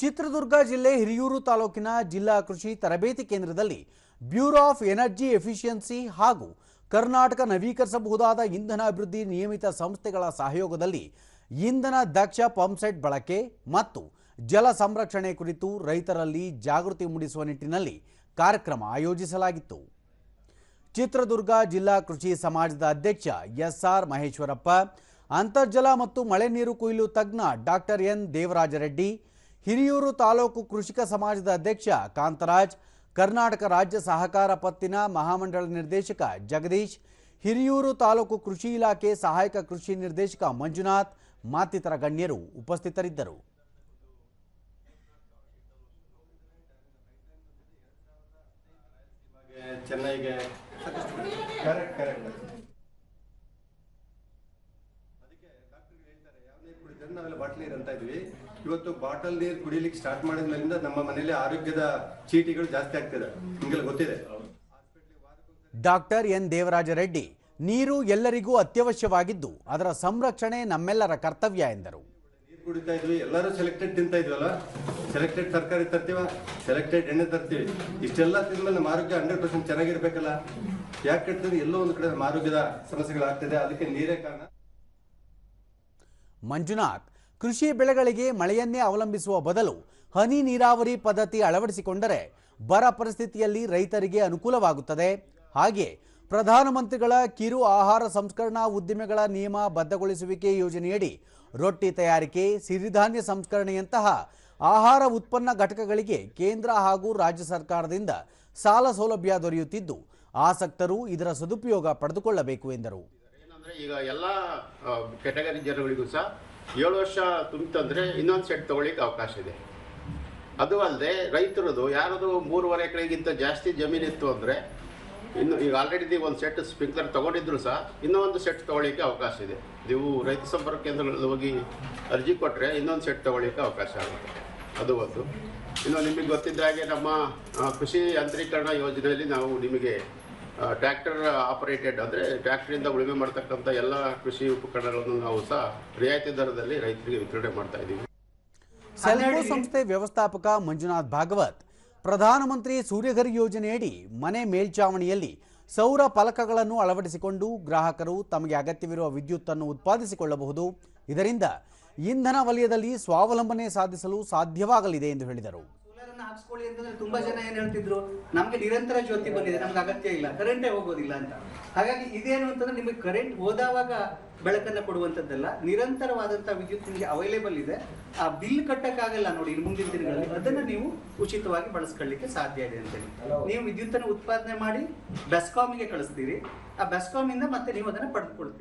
ಚಿತ್ರದುರ್ಗ ಜಿಲ್ಲೆ ಹಿರಿಯೂರು ತಾಲೂಕಿನ ಜಿಲ್ಲಾ ಕೃಷಿ ತರಬೇತಿ ಕೇಂದ್ರದಲ್ಲಿ ಬ್ಯೂರೋ ಆಫ್ ಎನರ್ಜಿ ಎಫಿಷಿಯನ್ಸಿ ಹಾಗೂ ಕರ್ನಾಟಕ ನವೀಕರಿಸಬಹುದಾದ ಇಂಧನ ಅಭಿವೃದ್ಧಿ ನಿಯಮಿತ ಸಂಸ್ಥೆಗಳ ಸಹಯೋಗದಲ್ಲಿ ಇಂಧನ ದಕ್ಷ ಪಂಪ್ಸೆಟ್ ಬಳಕೆ ಮತ್ತು ಜಲ ಸಂರಕ್ಷಣೆ ಕುರಿತು ರೈತರಲ್ಲಿ ಜಾಗೃತಿ ಮೂಡಿಸುವ ನಿಟ್ಟಿನಲ್ಲಿ ಕಾರ್ಯಕ್ರಮ ಆಯೋಜಿಸಲಾಗಿತ್ತು. ಚಿತ್ರದುರ್ಗ ಜಿಲ್ಲಾ ಕೃಷಿ ಸಮಾಜದ ಅಧ್ಯಕ್ಷ ಎಸ್ಆರ್ ಮಹೇಶ್ವರಪ್ಪ, ಅಂತರ್ಜಲ ಮತ್ತು ಮಳೆ ನೀರು ಕೊಯ್ಲು ತಜ್ಞ ಡಾಕ್ಟರ್ ಎನ್ ದೇವರಾಜ ರೆಡ್ಡಿ ಹಿರಿಯೂರು ತಾಲೂಕು ಕೃಷಿಕ ಸಮಾಜದ ಅಧ್ಯಕ್ಷ ಕಾಂತರಾಜ್ ಕರ್ನಾಟಕ ರಾಜ್ಯ ಸಹಕಾರ ಪತ್ತಿನ ಮಹಾಮಂಡಳ ನಿರ್ದೇಶಕ ಜಗದೀಶ್ ಹಿರಿಯೂರು ತಾಲೂಕು ಕೃಷಿ ಇಲಾಖೆ ಸಹಾಯಕ ಕೃಷಿ ನಿರ್ದೇಶಕ ಮಂಜುನಾಥ್ ಮತ್ತಿತರ ಗಣ್ಯರು ಉಪಸ್ಥಿತರಿದ್ದರು. ಚೆನ್ನೈಗೆ ಕರೆಕ್ಟ್ ಕರೆಕ್ಟ್ ಅದಕ್ಕೆ ಡಾಕ್ಟರ್ ಹೇಳ್ತಾರೆ ಯಾವ ನೀರು ಕುಡಿತಾರೆ ನಾವೆಲ್ಲ ಬಾಟಲ್ ನೀರು ಅಂತ ಇದ್ವಿ ಇವತ್ತು ಬಾಟಲ್ ನೀರು ಕುಡಿಲಿಕ್ಕೆ ಸ್ಟಾರ್ಟ್ ಮಾಡಿದ್ಮೇಲಿಂದ ನಮ್ಮ ಮನೆಯಲ್ಲಿ ಆರೋಗ್ಯದ ಚೀಟಿಗಳು ಜಾಸ್ತಿ ಆಗ್ತಿದೆ. ನಿಮಗೆಲ್ಲ ಗೊತ್ತಿದೆ. ಡಾಕ್ಟರ್ ಎನ್ ದೇವರಾಜ ರೆಡ್ಡಿ ನೀರು ಎಲ್ಲರಿಗೂ ಅತ್ಯವಶ್ಯವಾಗಿದ್ದು ಅದರ ಸಂರಕ್ಷಣೆ ನಮ್ಮೆಲ್ಲರ ಕರ್ತವ್ಯ ಎಂದರು. ನೀರು ಕುಡಿತಾ ಇದ್ವಿ ಎಲ್ಲರೂ ಸೆಲೆಕ್ಟೆಡ್ ತಿಂತಾ ಇದ್ವಲ್ಲ? ಸೆಲೆಕ್ಟೆಡ್ ತರಕಾರಿ ತರ್ತೀವ? ಸೆಲೆಕ್ಟೆಡ್ ಎಣ್ಣೆ ತರ್ತೀವಿ. ಇಷ್ಟೆಲ್ಲ ತಿಂದ್ಮೇಲೆ ನಮ್ಮ ಆರೋಗ್ಯ ಹಂಡ್ರೆಡ್ ಪರ್ಸೆಂಟ್ ಚೆನ್ನಾಗಿರ್ಬೇಕಲ್ಲ? ಯಾಕೆ ಕೆಡ್ತದೆ ಎಲ್ಲೋ ಒಂದು ಕಡೆ ನಮ್ಮ ಆರೋಗ್ಯದ ಸಮಸ್ಯೆಗಳಾಗ್ತಿದೆ. ಅದಕ್ಕೆ ನೀರೇ ಕಾರಣ. ಮಂಜುನಾಥ್ ಕೃಷಿ ಬೆಳೆಗಳಿಗೆ ಮಳೆಯನ್ನೇ ಅವಲಂಬಿಸುವ ಬದಲು ಹನಿ ನೀರಾವರಿ ಪದ್ಧತಿ ಅಳವಡಿಸಿಕೊಂಡರೆ ಬರ ಪರಿಸ್ಥಿತಿಯಲ್ಲಿ ರೈತರಿಗೆ ಅನುಕೂಲವಾಗುತ್ತದೆ. ಹಾಗೆ ಪ್ರಧಾನಮಂತ್ರಿಗಳ ಕಿರು ಆಹಾರ ಸಂಸ್ಕರಣಾ ಉದ್ದಿಮೆಗಳ ನಿಯಮ ಬದ್ಧಗೊಳಿಸುವಿಕೆ ಯೋಜನೆಯಡಿ ರೊಟ್ಟಿ ತಯಾರಿಕೆ, ಸಿರಿಧಾನ್ಯ ಸಂಸ್ಕರಣೆಯಂತಹ ಆಹಾರ ಉತ್ಪನ್ನ ಘಟಕಗಳಿಗೆ ಕೇಂದ್ರ ಹಾಗೂ ರಾಜ್ಯ ಸರ್ಕಾರದಿಂದ ಸಾಲ ಸೌಲಭ್ಯ ದೊರೆಯುತ್ತಿದ್ದು, ಆಸಕ್ತರು ಇದರ ಸದುಪಯೋಗ ಪಡೆದುಕೊಳ್ಳಬೇಕು ಎಂದರು. ಈಗ ಎಲ್ಲ ಕೆಟಗರಿ ಜನಗಳಿಗೂ ಸಹ ಏಳು ವರ್ಷ ತುಂಬಿತಂದ್ರೆ ಇನ್ನೊಂದು ಸೆಟ್ ತೊಗೊಳ್ಳಿಕ್ಕೆ ಅವಕಾಶ ಇದೆ. ಅದು ಅಲ್ಲದೆ ರೈತರದು ಯಾರದು ಮೂರುವರೆ ಎಕರೆಗಿಂತ ಜಾಸ್ತಿ ಜಮೀನಿತ್ತು ಅಂದರೆ ಇನ್ನು ಈಗ ಆಲ್ರೆಡಿ ಒಂದು ಸೆಟ್ ಸ್ಪ್ರಿಂಕ್ಲರ್ ತಗೊಂಡಿದ್ರು ಸಹ ಇನ್ನೂ ಒಂದು ಸೆಟ್ ತೊಗೊಳ್ಳಿಕ್ಕೆ ಅವಕಾಶ ಇದೆ. ನೀವು ರೈತ ಸಂಪರ್ಕ ಕೇಂದ್ರಗಳಲ್ಲಿ ಹೋಗಿ ಅರ್ಜಿ ಕೊಟ್ಟರೆ ಇನ್ನೊಂದು ಸೆಟ್ ತೊಗೊಳ್ಳಿಕ್ಕೆ ಅವಕಾಶ ಆಗುತ್ತೆ. ಅದು ಒಂದು. ಇನ್ನು ನಿಮಗೆ ಗೊತ್ತಿದ್ದ ಹಾಗೆ ನಮ್ಮ ಕೃಷಿ ಯಾಂತ್ರೀಕರಣ ಯೋಜನೆಯಲ್ಲಿ ನಾವು ನಿಮಗೆ ಟ್ರ್ಯಾಕ್ಟರ್ ಆಪರೇಟೆಡ್ ಅಂದರೆ ಟ್ರ್ಯಾಕ್ಟರಿಂದ ಉಳುಮೆ ಮಾಡ್ತಕ್ಕಂಥ ಎಲ್ಲ ಕೃಷಿ ಉಪಕರಣಗಳನ್ನು ನಾವು ಸಹ ರಿಯಾಯಿತಿ ದರದಲ್ಲಿ ರೈತರಿಗೆ ವಿತರಣೆ ಮಾಡ್ತಾ ಇದ್ದೀವಿ. ಸೆಲ್ಕೋ ಸಂಸ್ಥೆ ವ್ಯವಸ್ಥಾಪಕ ಮಂಜುನಾಥ್ ಭಾಗವತ್, ಪ್ರಧಾನಮಂತ್ರಿ ಸೂರ್ಯಘರ್ ಯೋಜನೆಯಡಿ ಮನೆ ಮೇಲ್ಚಾವಣಿಯಲ್ಲಿ ಸೌರ ಫಲಕಗಳನ್ನು ಅಳವಡಿಸಿಕೊಂಡು ಗ್ರಾಹಕರು ತಮಗೆ ಅಗತ್ಯವಿರುವ ವಿದ್ಯುತ್ತನ್ನು ಉತ್ಪಾದಿಸಿಕೊಳ್ಳಬಹುದು. ಇದರಿಂದ ಇಂಧನ ವಲಯದಲ್ಲಿ ಸ್ವಾವಲಂಬನೆ ಸಾಧಿಸಲು ಸಾಧ್ಯವಾಗಲಿದೆ ಎಂದು ಹೇಳಿದರು. ಸೋಲಾರ್ ಅನ್ನ ಹಾಕ್ಸ್ಕೊಳ್ಳಿ ಅಂತಂದ್ರೆ ತುಂಬಾ ಜನ ಏನ್ ಹೇಳ್ತಿದ್ರು ನಮ್ಗೆ ನಿರಂತರ ಜ್ಯೋತಿ ಬಂದಿದೆ ನಮ್ಗೆ ಅಗತ್ಯ ಇಲ್ಲ ಕರೆಂಟೇ ಹೋಗೋದಿಲ್ಲ ಅಂತ. ಹಾಗಾಗಿ ಇದೇನು ಅಂತಂದ್ರೆ ನಿಮಗೆ ಕರೆಂಟ್ ಹೋದಾವಾಗ ಬೆಳಕನ್ನ ಕೊಡುವಂತದ್ದಲ್ಲ ನಿರಂತರವಾದಂತಹ ವಿದ್ಯುತ್ ನಿಮಗೆ ಅವೈಲೇಬಲ್ ಇದೆ. ಆ ಬಿಲ್ ಕಟ್ಟಕ್ಕಾಗಲ್ಲ ನೋಡಿ ಇನ್ನು ಮುಂದಿನ ದಿನಗಳಲ್ಲಿ ಅದನ್ನ ನೀವು ಉಚಿತವಾಗಿ ಬಳಸ್ಕೊಳ್ಳಿಕ್ಕೆ ಸಾಧ್ಯ ಇದೆ ಅಂತೇಳಿ ನೀವು ವಿದ್ಯುತ್ತನ್ನು ಉತ್ಪಾದನೆ ಮಾಡಿ ಬೆಸ್ಕಾಮಿಗೆ ಕಳಿಸ್ತೀರಿ. ಆ ಬೆಸ್ಕಾಮ್ ಇಂದ ಮತ್ತೆ ನೀವು ಅದನ್ನ ಪಡೆದುಕೊಳ್ತೀರಿ.